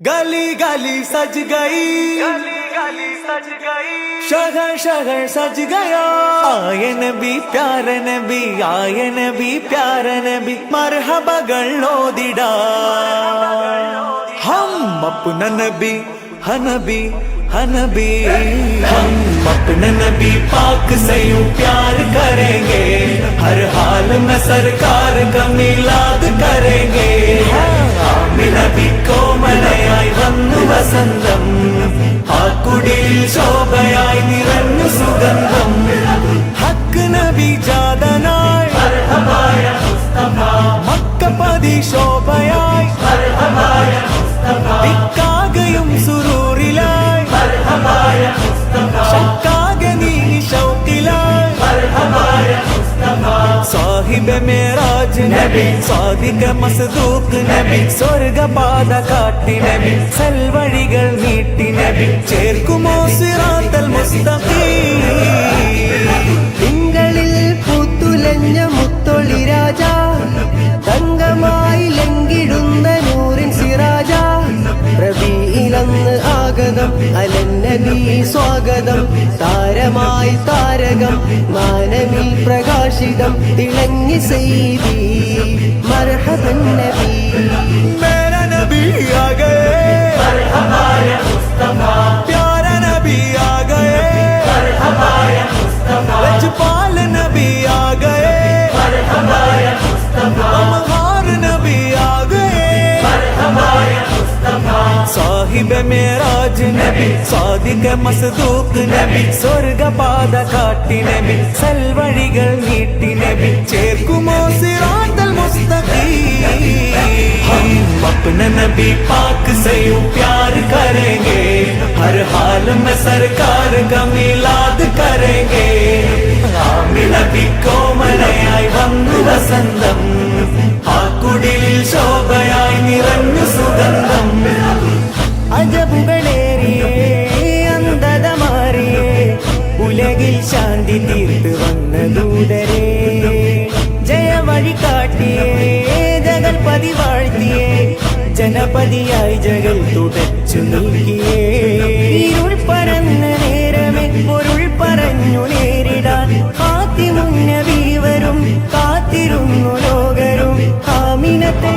गली गली सज गई। गली गली सज गई। शहर शहर सज गया। आए नबी प्यार नबी आए नबी प्यार नबी मरहबा लो दिडा हम अपना नबी हनबी हनबी। हम अपना नबी पाक से यूँ प्यार करेंगे। हर हाल में सरकार का मिलाद करेंगे। വസന്തം ആ കുടിയിൽ ശോഭയായി നിറഞ്ഞു സുഗന്ധം. ഹക്ക് നബി ജാതനായി. മക്കപ്പതി ശോഭയായി. സുരൂറിലായി ശക്കാകനീ ഷൗക്കിലായി സാഹിബ് ராஜ் நபி சாதிக்க மசதூக் நபி சொர்க்க பாத காட்டி நபி செல்வழிகள் நீட்டி நபி சேர்க்குமோ சிராத்தல் முஸ்தகி അലന്നബി സ്വാഗതം. താരമായി താരകം മാനവിൽ പ്രകാശിതം. തിളങ്ങി സെയ്തി മർഹബൻ നബി. സാഹിബ മേരാജ് നബി സാദിക മസദൂക്ക് നബി സ്വർഗപാത കാട്ടി നബി സൽവഴികൾ നീട്ടി നബി ചേർക്കുമോ സിറാത്തൽ മുസ്തഖീ ഹം അപ്ന നബി പാക്ക് സെ യൂ പ്യാർ കരേംഗേ ഹർ ഹാൽ മെ സർക്കാർ ക മിലാദ് കരേംഗേ ആമിന ബിക്കോ അജബുകളേറിയേ അന്ധത മാറിയേ ഉലകിൽ ശാന്തി തീർത്ത് വന്ന ദൂതരേ ജയവഴി കാട്ടിയേ ജഗൽപതി വാഴ്ത്തിയേ ജനപതിയായി ജഗൽ തുടച്ചു നൽകിയേ ഇരുൾ പരന്ന നേരമേ പൊരുൾ പറഞ്ഞു നേരിടാൻ കാത്തിമുന്നവീവരും കാത്തിരുന്നു ലോകരും. ആമിനത്തെ